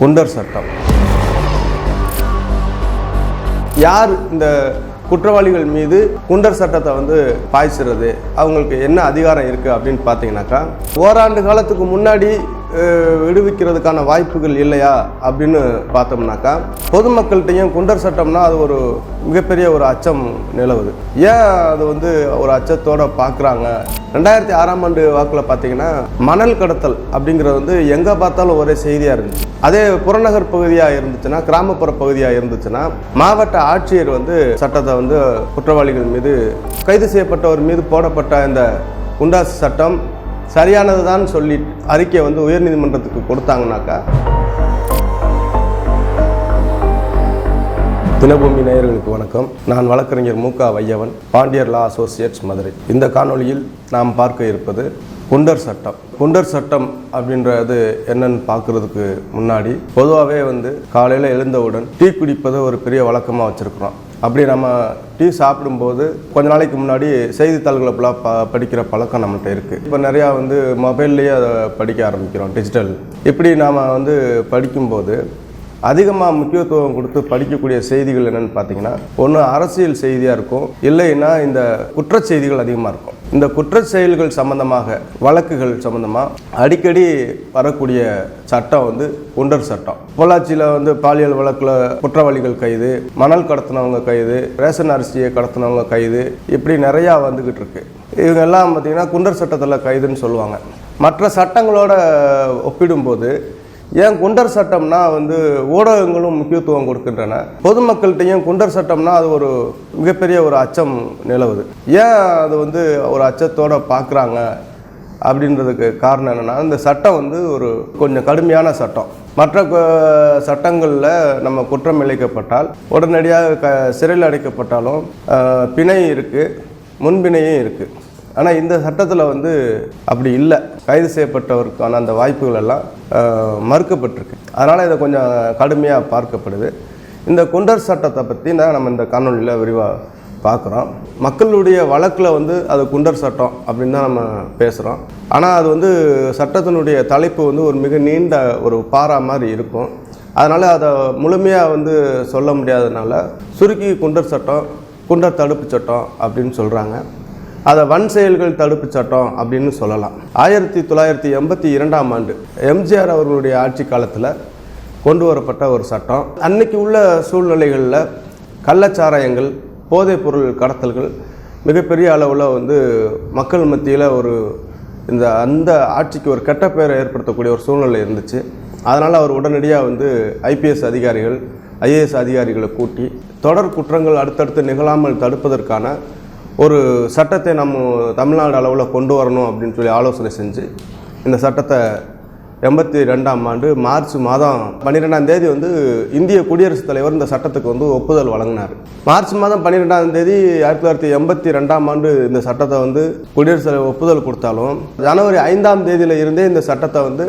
குண்டர் சட்டம். யார் இந்த குற்றவாளிகள் மீது குண்டர் சட்டத்தை வந்து பாய்ச்சுறது? அவங்களுக்கு என்ன அதிகாரம் இருக்குது அப்படின்னு பார்த்தீங்கன்னாக்கா ஓராண்டு காலத்துக்கு முன்னாடி விடுவிக்கிறதுக்கான வாய்ப்புகள் இல்லையா அப்படின்னு பார்த்தோம்னாக்கா பொதுமக்கள்கிட்டையும் குண்டர் சட்டம்னா அது ஒரு மிகப்பெரிய ஒரு அச்சம் நிலவுது. ஏன் அது வந்து ஒரு அச்சத்தோட பார்க்குறாங்க? ரெண்டாயிரத்தி ஆறாம் ஆண்டு வாக்கில் பார்த்தீங்கன்னா மணல் கடத்தல் அப்படிங்கிறது வந்து எங்கே பார்த்தாலும் ஒரே செய்தியாக இருந்துச்சு. அதே புறநகர் பகுதியாக இருந்துச்சுன்னா கிராமப்புற பகுதியாக இருந்துச்சுன்னா மாவட்ட ஆட்சியர் வந்து சட்டத்தை வந்து குற்றவாளிகள் மீது கைது செய்யப்பட்டவர் மீது போடப்பட்ட இந்த குண்டாஸ் சட்டம் சரியானது தான் சொல்லி அறிக்கை வந்து உயர்நீதிமன்றத்துக்கு கொடுத்தாங்கனாக்கா தினபூமி நேயர்களுக்கு வணக்கம். நான் வழக்கறிஞர் மூகா வையவன் பாண்டியர் லா அசோசியேட்ஸ் மதுரை. இந்த காணொளியில் நாம் பார்க்க இருப்பது குண்டர் சட்டம். குண்டர் சட்டம் அப்படின்றது என்னன்னு பார்க்கறதுக்கு முன்னாடி பொதுவாகவே வந்து காலையில் எழுந்தவுடன் டீ குடிப்பது ஒரு பெரிய வழக்கமாக வச்சுருக்குறோம். அப்படி நம்ம டீ சாப்பிடும்போது கொஞ்ச நாளைக்கு முன்னாடி செய்தித்தாள்களை ஃபுல்லாக ப படிக்கிற பழக்கம் நம்மகிட்ட இருக்குது இப்போ நிறையா வந்து மொபைல்லையே அதை படிக்க ஆரம்பிக்கிறோம் டிஜிட்டல். இப்படி நாம் வந்து படிக்கும்போது அதிகமாக முக்கியத்துவம் கொடுத்து படிக்கக்கூடிய செய்திகள் என்னென்னு பார்த்தீங்கன்னா ஒன்று அரசியல் செய்தியாக இருக்கும் இல்லைன்னா இந்த குற்றச்செய்திகள் அதிகமாக இருக்கும். இந்த குற்ற செயல்கள் சம்பந்தமாக வழக்குகள் சம்பந்தமாக அடிக்கடி வரக்கூடிய சட்டம் வந்து குண்டர் சட்டம். பொள்ளாச்சியில் வந்து பாலியல் வழக்கில் குற்றவாளிகள் கைது மணல் கடத்தினவங்க கைது ரேஷன் அரிசியை கடத்தினவங்க கைது இப்படி நிறையா வந்துக்கிட்டு இருக்கு. இவங்கெல்லாம் பார்த்திங்கன்னா பார்த்தீங்கன்னா குண்டர் சட்டத்தில் கைதுன்னு சொல்லுவாங்க. மற்ற சட்டங்களோட ஒப்பிடும்போது ஏன் குண்டர் சட்டம்னா வந்து ஊடகங்களும் முக்கியத்துவம் கொடுக்கின்றன. பொதுமக்கள்கிட்டையும் குண்டர் சட்டம்னா அது ஒரு மிகப்பெரிய ஒரு அச்சம் நிலவுது. ஏன் அது வந்து ஒரு அச்சத்தோடு பார்க்குறாங்க அப்படின்றதுக்கு காரணம் என்னென்னா இந்த சட்டம் வந்து ஒரு கொஞ்சம் கடுமையான சட்டம். மற்ற சட்டங்களில் நம்ம குற்றம் இழைக்கப்பட்டால் உடனடியாக க சிறையில் அடைக்கப்பட்டாலும் பிணை இருக்குது முன்பிணையும் இருக்குது ஆனால் இந்த சட்டத்தில் வந்து அப்படி இல்லை. கைது செய்யப்பட்டவருக்கான அந்த வாய்ப்புகள் எல்லாம் மறுக்கப்பட்டிருக்கு. அதனால் இதை கொஞ்சம் கடுமையாக பார்க்கப்படுது. இந்த குண்டர் சட்டத்தை பற்றி தான் நம்ம இந்த காணொலியில் விரிவாக பார்க்குறோம். மக்களுடைய வழக்கில் வந்து அது குண்டர் சட்டம் அப்படின்னு தான் நம்ம பேசுகிறோம் ஆனால் அது வந்து சட்டத்தினுடைய தலைப்பு வந்து ஒரு மிக நீண்ட ஒரு பாரா மாதிரி இருக்கும். அதனால் அதை முழுமையாக வந்து சொல்ல முடியாததுனால சுருக்கி குண்டர் சட்டம் குண்டர் தடுப்பு சட்டம் அப்படின்னு சொல்கிறாங்க அதை வன் செயல்கள் தடுப்பு சட்டம் அப்படின்னு சொல்லலாம். ஆயிரத்தி தொள்ளாயிரத்தி எண்பத்தி இரண்டாம் ஆண்டு எம்ஜிஆர் அவர்களுடைய ஆட்சி காலத்தில் கொண்டு வரப்பட்ட ஒரு சட்டம். அன்னைக்கு உள்ள சூழ்நிலைகளில் கள்ளச்சாராயங்கள் போதைப் பொருள் கடத்தல்கள் மிகப்பெரிய அளவில் வந்து மக்கள் மத்தியில் ஒரு இந்த அந்த ஆட்சிக்கு ஒரு கெட்ட பெயரை ஏற்படுத்தக்கூடிய ஒரு சூழ்நிலை இருந்துச்சு. அதனால் அவர் உடனடியாக வந்து ஐபிஎஸ் அதிகாரிகள் ஐஏஎஸ் அதிகாரிகளை கூட்டி தொடர் குற்றங்கள் அடுத்தடுத்து நிகழாமல் தடுப்பதற்கான ஒரு சட்டத்தை நம்ம தமிழ்நாடு அளவில் கொண்டு வரணும் அப்படின்னு சொல்லி ஆலோசனை செஞ்சு இந்த சட்டத்தை எண்பத்தி ரெண்டாம் ஆண்டு மார்ச் மாதம் பன்னிரெண்டாம் தேதி வந்து இந்திய குடியரசுத் தலைவர் இந்த சட்டத்துக்கு வந்து ஒப்புதல் வழங்கினார். மார்ச் மாதம் பன்னிரெண்டாம் தேதி ஆயிரத்தி தொள்ளாயிரத்தி எண்பத்தி ரெண்டாம் ஆண்டு இந்த சட்டத்தை வந்து குடியரசுத் தலைவர் ஒப்புதல் கொடுத்தாலும் ஜனவரி ஐந்தாம் தேதியில் இருந்தே இந்த சட்டத்தை வந்து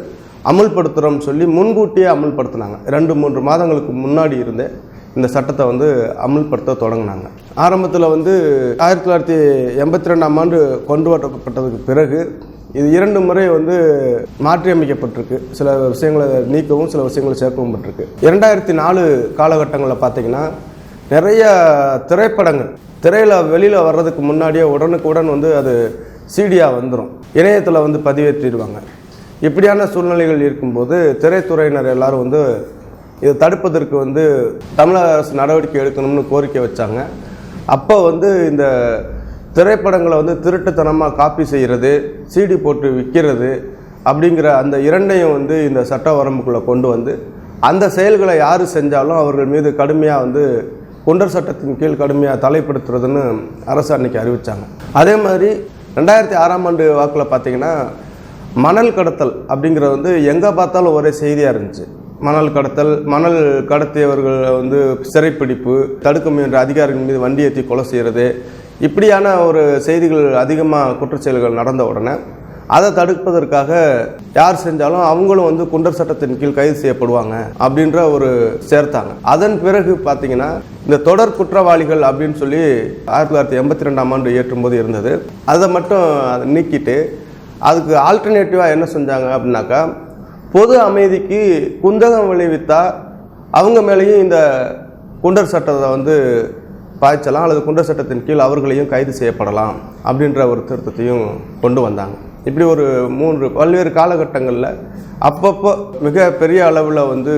அமுல்படுத்துகிறோம்னு சொல்லி முன்கூட்டியே அமுல்படுத்தினாங்க. ரெண்டு மூன்று மாதங்களுக்கு முன்னாடி இருந்தே. இந்த சட்டத்தை வந்து அமுல்படுத்த தொடங்கினாங்க. ஆரம்பத்தில் வந்து ஆயிரத்தி தொள்ளாயிரத்தி எண்பத்தி ரெண்டாம் ஆண்டு கொண்டு வரப்பட்டதுக்கு பிறகு இது இரண்டு முறை வந்து மாற்றியமைக்கப்பட்டிருக்கு. சில விஷயங்களை நீக்கவும் சில விஷயங்களை சேர்க்கவும் பட்டிருக்கு. இரண்டாயிரத்தி நாலு காலகட்டங்களில் பார்த்தீங்கன்னா நிறைய திரைப்படங்கள் திரையில் வெளியில் வர்றதுக்கு முன்னாடியே உடனுக்குடன் வந்து அது சீடியாக வந்துடும் இணையத்தில் வந்து பதிவேற்றிடுவாங்க. இப்படியான சூழ்நிலைகள் இருக்கும்போது திரைத்துறையினர் எல்லாரும் வந்து இதை தடுப்பதற்கு வந்து தமிழக அரசு நடவடிக்கை எடுக்கணும்னு கோரிக்கை வச்சாங்க. அப்போ வந்து இந்த திரைப்படங்களை வந்து திருட்டுத்தனமாக காப்பி செய்கிறது சீடி போட்டு விற்கிறது அப்படிங்கிற அந்த இரண்டையும் வந்து இந்த சட்ட வரம்புக்குள்ளே கொண்டு வந்து அந்த செயல்களை யார் செஞ்சாலும் அவர்கள் மீது கடுமையாக வந்து குண்டர் சட்டத்தின் கீழ் கடுமையாக தலைப்படுத்துறதுன்னு அரசு அன்னைக்கு அறிவித்தாங்க அதே மாதிரி ரெண்டாயிரத்தி ஆறாம் ஆண்டு வாக்கில் பார்த்தீங்கன்னா மணல் கடத்தல் அப்படிங்கிறது வந்து எங்கே பார்த்தாலும் ஒரே செய்தியாக இருந்துச்சு. மணல் கடத்தல் மணல் கடத்தியவர்கள் வந்து சிறைப்பிடிப்பு தடுக்க முயன்ற அதிகாரிகள் மீது வண்டி ஏற்றி கொலை செய்கிறது இப்படியான ஒரு செய்திகள் அதிகமாக குற்றச்செயல்கள் நடந்த உடனே அதை தடுப்பதற்காக யார் செஞ்சாலும் அவங்களும் வந்து குண்டர் சட்டத்தின் கீழ் கைது செய்யப்படுவாங்க அப்படின்ற ஒரு சேர்த்தாங்க. அதன் பிறகு பார்த்தீங்கன்னா இந்த தொடர் குற்றவாளிகள் அப்படின்னு சொல்லி ஆயிரத்தி தொள்ளாயிரத்தி எண்பத்தி ரெண்டாம் ஆண்டு ஏற்றும்போது இருந்தது. அதை மட்டும் அதை நீக்கிட்டு அதுக்கு ஆல்டர்னேட்டிவாக என்ன செஞ்சாங்க அப்படின்னாக்கா பொது அமைதிக்கு குந்தகம் விளைவித்தா அவங்க மேலேயும் இந்த குண்டர் சட்டத்தை வந்து பாய்ச்சலாம் அல்லது குண்டர் சட்டத்தின் கீழ் அவர்களையும் கைது செய்யப்படலாம் அப்படின்ற ஒரு திருத்தத்தையும் கொண்டு வந்தாங்க. இப்படி ஒரு மூன்று பல்வேறு காலகட்டங்களில் அப்பப்போ மிக பெரிய அளவில் வந்து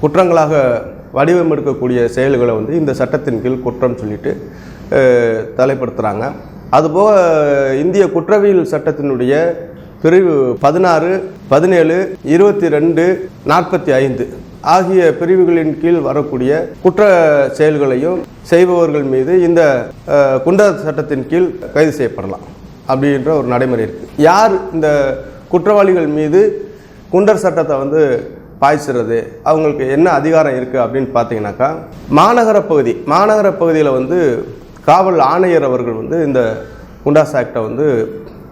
குற்றங்களாக வடிவமெடுக்கக்கூடிய செயல்களை வந்து இந்த சட்டத்தின் கீழ் குற்றம் சொல்லிட்டு தலைப்படுத்துகிறாங்க அதுபோக இந்திய குற்றவியல் சட்டத்தினுடைய பிரிவு பதினாறு பதினேழு இருபத்தி ரெண்டு நாற்பத்தி ஐந்து ஆகிய பிரிவுகளின் கீழ் வரக்கூடிய குற்ற செயல்களையும் செய்பவர்கள் மீது இந்த குண்டர் சட்டத்தின் கீழ் கைது செய்யப்படலாம் அப்படின்ற ஒரு நடைமுறை இருக்குது யார் இந்த குற்றவாளிகள் மீது குண்டர் சட்டத்தை வந்து பாய்ச்சுறது அவங்களுக்கு என்ன அதிகாரம் இருக்குது அப்படின்னு பார்த்தீங்கன்னாக்கா மாநகர பகுதி மாநகர பகுதியில் வந்து காவல் ஆணையர் அவர்கள் வந்து இந்த குண்டாஸ் ஆக்டை வந்து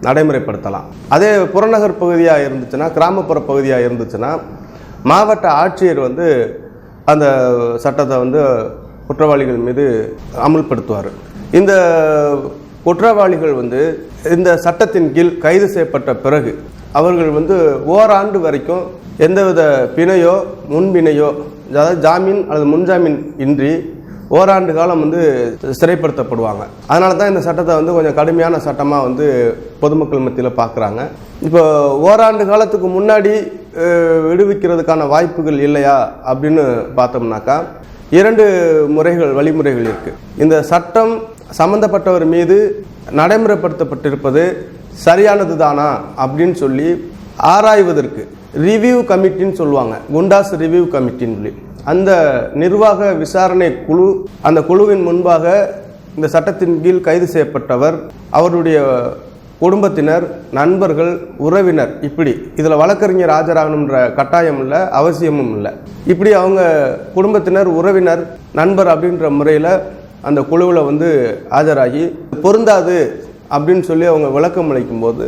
நடைமுறைப்படுத்தலாம். அதே புறநகர் பகுதியாக இருந்துச்சுன்னா கிராமப்புற பகுதியாக இருந்துச்சுன்னா மாவட்ட ஆட்சியர் வந்து அந்த சட்டத்தை வந்து குற்றவாளிகள் மீது அமுல்படுத்துவார். இந்த குற்றவாளிகள் வந்து இந்த சட்டத்தின் கீழ் கைது செய்யப்பட்ட பிறகு அவர்கள் வந்து ஓராண்டு வரைக்கும் எந்தவித பிணையோ முன்பிணையோ அதாவது ஜாமீன் அல்லது முன்ஜாமீன் இன்றி ஓராண்டு காலம் வந்து சிறைப்படுத்தப்படுவாங்க. அதனால தான் இந்த சட்டத்தை வந்து கொஞ்சம் கடுமையான சட்டமாக வந்து பொதுமக்கள் மத்தியில் பார்க்குறாங்க இப்போ ஓராண்டு காலத்துக்கு முன்னாடி விடுவிக்கிறதுக்கான வாய்ப்புகள் இல்லையா அப்படின்னு பார்த்தோம்னாக்கா இரண்டு முறைகள் வழிமுறைகள் இருக்குது இந்த சட்டம் சம்பந்தப்பட்டவர் மீது நடைமுறைப்படுத்தப்பட்டிருப்பது சரியானது தானா அப்படின்னு சொல்லி ஆராய்வதற்கு ரிவ்யூ கமிட்டின்னு சொல்லுவாங்க. குண்டாஸ் ரிவ்யூ கமிட்டின்னு சொல்லி. அந்த நிர்வாக விசாரணை குழு அந்த குழுவின் முன்பாக இந்த சட்டத்தின் கீழ் கைது செய்யப்பட்டவர் அவருடைய குடும்பத்தினர் நண்பர்கள் உறவினர் இப்படி. இதில் வழக்கறிஞர் ஆஜராகணுன்ற கட்டாயம் இல்லை அவசியமும் இல்லை. இப்படி அவங்க குடும்பத்தினர் உறவினர் நண்பர் அப்படின்ற முறையில் அந்த குழுவில் வந்து ஆஜராகி பொருந்தாது அப்படின்னு சொல்லி அவங்க விளக்கம் அளிக்கும்போது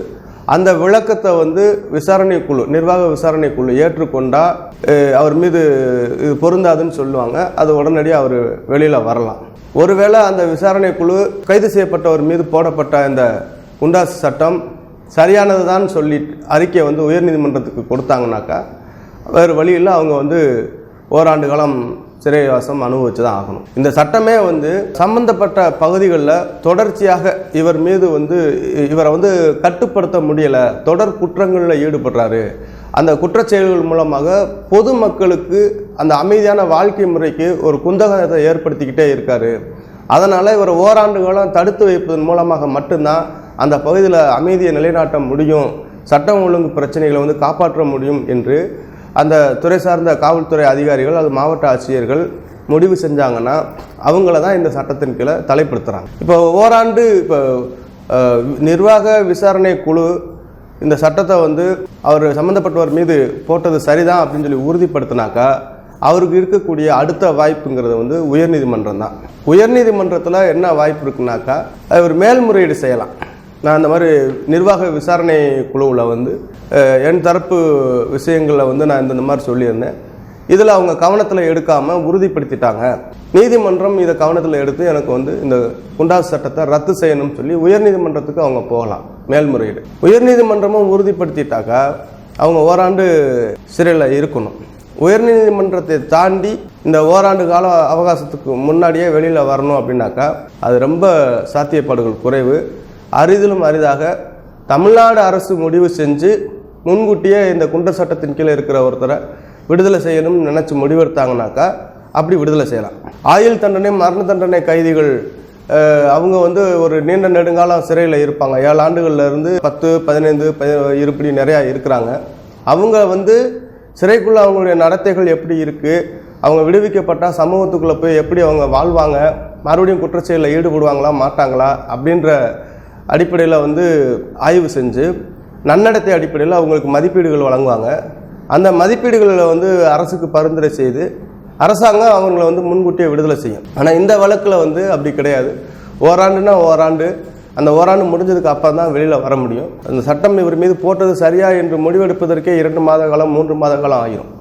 அந்த விளக்கத்தை வந்து விசாரணை குழு நிர்வாக விசாரணை குழு ஏற்றுக்கொண்டா அவர் மீது இது பொருந்தாதுன்னு சொல்லுவாங்க. அது உடனடியாக அவர் வெளியில் வரலாம். ஒருவேளை அந்த விசாரணை குழு கைது செய்யப்பட்டவர் மீது போடப்பட்ட இந்த குண்டாஸ் சட்டம் சரியானது தான் சொல்லி அறிக்கையை வந்து உயர்நீதிமன்றத்துக்கு கொடுத்தாங்கனாக்கா வேறு வழியில் அவங்க வந்து ஓராண்டு காலம் சிறைவாசம் அனுபவிச்சு தான் ஆகணும். இந்த சட்டமே வந்து சம்பந்தப்பட்ட பகுதிகளில் தொடர்ச்சியாக இவர் மீது வந்து இவரை வந்து கட்டுப்படுத்த முடியலை. தொடர் குற்றங்களில் ஈடுபடுறாரு. அந்த குற்றச்செயல்கள் மூலமாக பொதுமக்களுக்கு அந்த அமைதியான வாழ்க்கை முறைக்கு ஒரு குந்தகத்தை ஏற்படுத்திக்கிட்டே இருக்கார். அதனால் இவர் ஓராண்டு காலம் தடுத்து வைப்பதன் மூலமாக மட்டும்தான் அந்த பகுதியில் அமைதியை நிலைநாட்ட முடியும். சட்டம் ஒழுங்கு பிரச்சனைகளை வந்து காப்பாற்ற முடியும் என்று அந்த துறை சார்ந்த காவல்துறை அதிகாரிகள் அது மாவட்ட ஆட்சியர்கள் முடிவு செஞ்சாங்கன்னா அவங்கள தான் இந்த சட்டத்தின் கீழே தலைப்படுத்துகிறாங்க இப்போ ஓராண்டு இப்போ நிர்வாக விசாரணை குழு இந்த சட்டத்தை வந்து அவர் சம்மந்தப்பட்டவர் மீது போட்டது சரிதான் அப்படின்னு சொல்லி உறுதிப்படுத்தினாக்கா அவருக்கு இருக்கக்கூடிய அடுத்த வாய்ப்புங்கிறது வந்து உயர்நீதிமன்றம் தான். உயர்நீதிமன்றத்தில் என்ன வாய்ப்பு இருக்குனாக்கா அவர் மேல்முறையீடு செய்யலாம். நான் இந்த மாதிரி நிர்வாக விசாரணை குழுவில் வந்து என் தரப்பு விஷயங்களில் வந்து நான் இந்த மாதிரி சொல்லியிருந்தேன். இதில் அவங்க கவனத்தில் எடுக்காமல் உறுதிப்படுத்திட்டாங்க. நீதிமன்றம் இதை கவனத்தில் எடுத்து எனக்கு வந்து இந்த குண்டாஸ் சட்டத்தை ரத்து செய்யணும்னு சொல்லி உயர்நீதிமன்றத்துக்கு அவங்க போகலாம் மேல்முறையீடு. உயர்நீதிமன்றமும் உறுதிப்படுத்திட்டாக்கா அவங்க ஓராண்டு சிறையில் இருக்கணும். உயர்நீதிமன்றத்தை தாண்டி இந்த ஓராண்டு கால அவகாசத்துக்கு முன்னாடியே வெளியில் வரணும் அப்படின்னாக்கா அது ரொம்ப சாத்தியப்பாடுகள் குறைவு. அரிதிலும் அரிதாக தமிழ்நாடு அரசு முடிவு செஞ்சு முன்கூட்டியே இந்த குண்டர் சட்டத்தின் கீழே இருக்கிற ஒருத்தரை விடுதலை செய்யணும்னு நினச்சி முடிவெடுத்தாங்கனாக்கா அப்படி விடுதலை செய்யலாம். ஆயுள் தண்டனை மரண தண்டனை கைதிகள் அவங்க வந்து ஒரு நீண்ட நெடுங்காலம் சிறையில் இருப்பாங்க. ஏழு ஆண்டுகளில் இருந்து பத்து பதினைந்து பதி- நிறையா இருக்கிறாங்க. அவங்க வந்து சிறைக்குள்ளே அவங்களுடைய நடத்தைகள் எப்படி இருக்குது அவங்க விடுவிக்கப்பட்டால் சமூகத்துக்குள்ளே போய் எப்படி அவங்க வாழ்வாங்க? மறுபடியும் குற்றச்செயலில் ஈடுபடுவாங்களா மாட்டாங்களா? அப்படின்ற அடிப்படையில் வந்து ஆய்வு செஞ்சு நன்னடத்தை அடிப்படையில் அவங்களுக்கு மதிப்பீடுகள் வழங்குவாங்க. அந்த மதிப்பீடுகளில் வந்து அரசுக்கு பரிந்துரை செய்து அரசாங்கம் அவங்கள வந்து முன்கூட்டியே விடுதலை செய்யும். ஆனால் இந்த வழக்கில் வந்து அப்படி கிடையாது. ஓராண்டுனா ஓராண்டு அந்த ஓராண்டு முடிஞ்சதுக்கு அப்புறம் தான் வெளியில் வர முடியும். அந்த சட்டம் இவர் மீது போட்டது சரியா என்று முடிவெடுப்பதற்கே இரண்டு மாத காலம் மூன்று மாத காலம் ஆகிரும்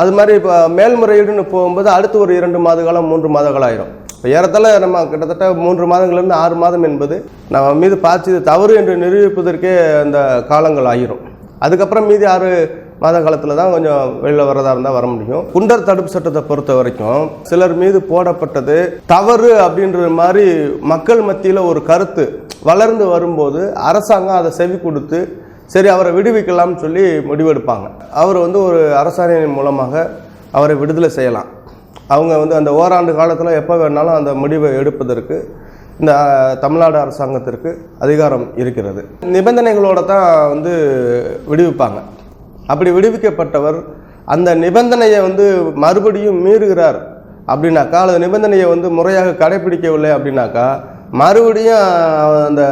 அது மாதிரி இப்போ மேல்முறையீடுன்னு போகும்போது அடுத்து ஒரு இரண்டு மாத காலம் மூன்று மாத காலம் ஆயிரும். இப்போ ஏறத்தாழ நம்ம கிட்டத்தட்ட மூன்று மாதங்கள்லேருந்து ஆறு மாதம் என்பது நம்ம மீது பாய்ச்சது தவறு என்று நிரூபிப்பதற்கே அந்த காலங்கள் ஆகிரும் அதுக்கப்புறம் மீதி ஆறு மாத காலத்தில் தான் கொஞ்சம் வெளியில் வரதா இருந்தால் வர முடியும். குண்டர் தடுப்பு சட்டத்தை பொறுத்த வரைக்கும் சிலர் மீது போடப்பட்டது தவறு அப்படின்ற மாதிரி மக்கள் மத்தியில் ஒரு கருத்து வளர்ந்து வரும்போது அரசாங்கம் அதை செவி கொடுத்து சரி அவரை விடுவிக்கலாம்னு சொல்லி முடிவெடுப்பாங்க. அவர் வந்து ஒரு அரசாணையின் மூலமாக அவரை விடுதலை செய்யலாம். அவங்க வந்து அந்த ஓராண்டு காலத்தில் எப்போ வேணாலும் அந்த முடிவை எடுப்பதற்கு இந்த தமிழ்நாடு அரசாங்கத்திற்கு அதிகாரம் இருக்கிறது. நிபந்தனைகளோடு தான் வந்து விடுவிப்பாங்க. அப்படி விடுவிக்கப்பட்டவர் அந்த நிபந்தனையை வந்து மறுபடியும் மீறுகிறார் அப்படின்னாக்கா அல்லது நிபந்தனையை வந்து முறையாக கடைபிடிக்கவில்லை அப்படின்னாக்கா மறுபடியும் அந்த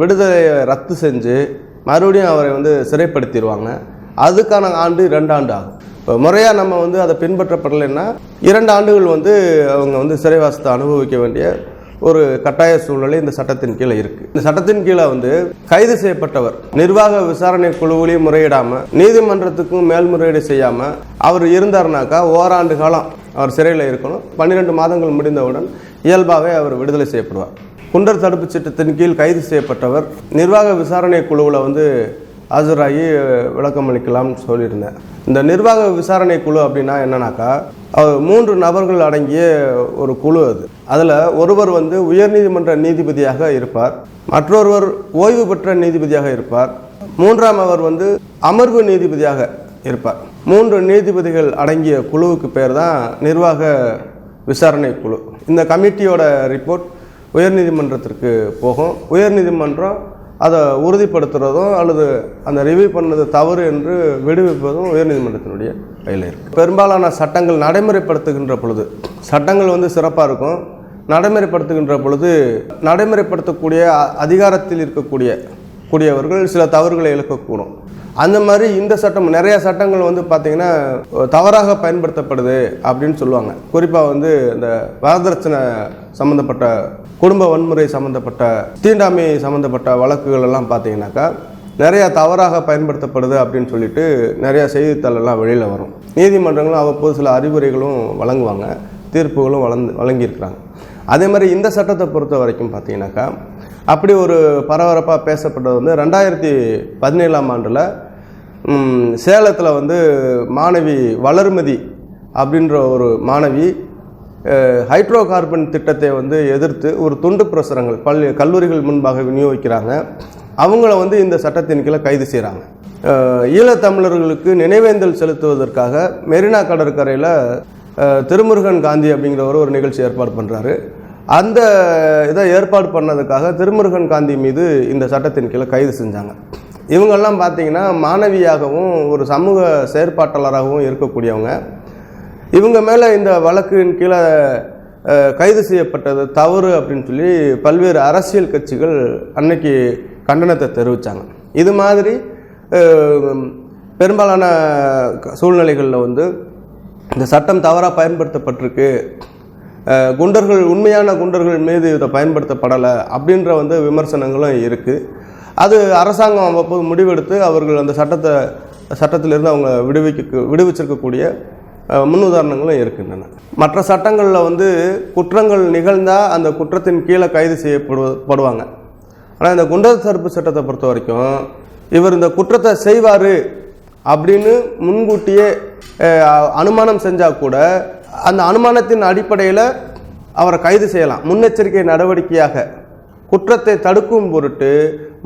விடுதலையை ரத்து செஞ்சு மறுபடியும் அவரை வந்து சிறைப்படுத்திடுவாங்க. அதுக்கான ஆண்டு ரெண்டு ஆண்டு ஆகும் இப்போ முறையாக நம்ம வந்து அதை பின்பற்றப்படலைன்னா இரண்டு ஆண்டுகள் வந்து அவங்க வந்து சிறைவாசத்தை அனுபவிக்க வேண்டிய ஒரு கட்டாய சூழ்நிலை இந்த சட்டத்தின் கீழே இருக்கு. இந்த சட்டத்தின் கீழே வந்து கைது செய்யப்பட்டவர் நிர்வாக விசாரணை குழுவிலையும் முறையிடாம நீதிமன்றத்துக்கும் மேல்முறையீடு செய்யாம அவர் இருந்தாருனாக்கா ஓராண்டு காலம் அவர் சிறையில் இருக்கணும். பன்னிரெண்டு மாதங்கள் முடிந்தவுடன் இயல்பாகவே அவர் விடுதலை செய்யப்படுவார். குண்டர் தடுப்புச் சட்டத்தின் கீழ் கைது செய்யப்பட்டவர் நிர்வாக விசாரணை குழுவில் வந்து ஆஜராகி விளக்கம் அளிக்கலாம்னு சொல்லியிருந்தேன். இந்த நிர்வாக விசாரணை குழு அப்படின்னா என்னன்னாக்கா மூன்று நபர்கள் அடங்கிய ஒரு குழு அது. அதில் ஒருவர் வந்து உயர்நீதிமன்ற நீதிபதியாக இருப்பார் மற்றொருவர் ஓய்வு பெற்ற நீதிபதியாக இருப்பார் மூன்றாம் அவர் வந்து அமர்வு நீதிபதியாக இருப்பார். மூன்று நீதிபதிகள் அடங்கிய குழுவுக்கு பேர் தான் நிர்வாக விசாரணை குழு. இந்த கமிட்டியோட ரிப்போர்ட் உயர்நீதிமன்றத்திற்கு போகும். உயர்நீதிமன்றம் அதை உறுதிப்படுத்துறதும் அல்லது அந்த ரிவ்யூ பண்ணது தவறு என்று விடுவிப்பதும் உயர்நீதிமன்றத்தினுடைய கையில் இருக்குது பெரும்பாலான சட்டங்கள் நடைமுறைப்படுத்துகின்ற பொழுது சட்டங்கள் வந்து சிறப்பாக இருக்கும். நடைமுறைப்படுத்துகின்ற பொழுது நடைமுறைப்படுத்தக்கூடிய அ- அதிகாரத்தில் இருக்கக்கூடிய கூடியவர்கள் சில தவறுகளை இழக்கக்கூடும். அந்த மாதிரி இந்த சட்டம் நிறைய சட்டங்கள் வந்து பார்த்திங்கன்னா தவறாக பயன்படுத்தப்படுது அப்படின்னு சொல்லுவாங்க. குறிப்பாக வந்து இந்த வரதட்சணை சம்மந்தப்பட்ட குடும்ப வன்முறை சம்மந்தப்பட்ட தீண்டாமை சம்மந்தப்பட்ட வழக்குகள் எல்லாம் பார்த்தீங்கன்னாக்கா நிறையா தவறாக பயன்படுத்தப்படுது அப்படின்னு சொல்லிட்டு நிறையா செய்தித்தாள் எல்லாம் வெளியில் வரும். நீதிமன்றங்களும் அவ்வப்போது சில அறிவுரைகளும் வழங்குவாங்க. தீர்ப்புகளும் வழந்து வழங்கியிருக்கிறாங்க. அதே மாதிரி இந்த சட்டத்தை பொறுத்த வரைக்கும் பார்த்தீங்கன்னாக்கா அப்படி ஒரு பரபரப்பாக பேசப்பட்டது வந்து ரெண்டாயிரத்தி பதினேழாம் ஆண்டில் சேலத்தில் வந்து மாணவி வளர்மதி அப்படின்ற ஒரு மாணவி ஹைட்ரோ கார்பன் திட்டத்தை வந்து எதிர்த்து ஒரு துண்டு பிரசுரங்கள் பள்ளி கல்லூரிகள் முன்பாக விநியோகிக்கிறாங்க. அவங்கள வந்து இந்த சட்டத்தின் கீழே கைது செய்கிறாங்க ஈழத்தமிழர்களுக்கு நினைவேந்தல் செலுத்துவதற்காக மெரினா கடற்கரையில் திருமுருகன் காந்தி அப்படிங்கிறவர் ஒரு நிகழ்ச்சி ஏற்பாடு பண்ணுறாரு அந்த இதை ஏற்பாடு பண்ணதுக்காக திருமுருகன் காந்தி மீது இந்த சட்டத்தின் கீழே கைது செஞ்சாங்க. இவங்கெல்லாம் பார்த்தீங்கன்னா மாணவியாகவும் ஒரு சமூக செயற்பாட்டாளராகவும் இருக்கக்கூடியவங்க. இவங்க மேலே இந்த வழக்கின் கீழே கைது செய்யப்பட்டது தவறு அப்படின்னு சொல்லி பல்வேறு அரசியல் கட்சிகள் அன்னைக்கு கண்டனத்தை தெரிவித்தாங்க இது மாதிரி பெரும்பாலான க- சூழ்நிலைகளில் வந்து இந்த சட்டம் தவறாக பயன்படுத்தப்பட்டிருக்கு. குண்டர்கள் உண்மையான குண்டர்கள் மீது இதை பயன்படுத்தப்படலை அப்படின்ற வந்து விமர்சனங்களும் இருக்குது அது அரசாங்கம் அவ்வப்போது முடிவெடுத்து அவர்கள் அந்த சட்டத்தை சட்டத்திலிருந்து அவங்க விடுவிக்க விடுவிச்சிருக்கக்கூடிய முன்னுதாரணங்களும் இருக்கின்றன. மற்ற சட்டங்களில் வந்து குற்றங்கள் நிகழ்ந்தால் அந்த குற்றத்தின் கீழே கைது செய்யப்படுவாங்க படுவாங்க. ஆனால் இந்த குண்டர் தடுப்பு சட்டத்தை பொறுத்த வரைக்கும் இவர் இந்த குற்றத்தை செய்வார் அப்படின்னு முன்கூட்டியே அனுமானம் செஞ்சால் கூட அந்த அனுமானத்தின் அடிப்படையில் அவரை கைது செய்யலாம். முன்னெச்சரிக்கை நடவடிக்கையாக குற்றத்தை தடுக்கும் பொருட்டு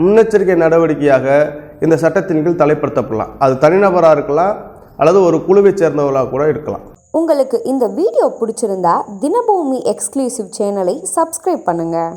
முன்னெச்சரிக்கை நடவடிக்கையாக இந்த சட்டத்தின் கீழ் தலைப்படுத்தப்படலாம். அது தனிநபராக இருக்கலாம் அல்லது ஒரு குழுவை சேர்ந்தவர்களாக கூட இருக்கலாம். உங்களுக்கு இந்த வீடியோ பிடிச்சிருந்தா தினபூமி எக்ஸ்க்ளூசிவ் சேனலை சப்ஸ்கிரைப் பண்ணுங்கள்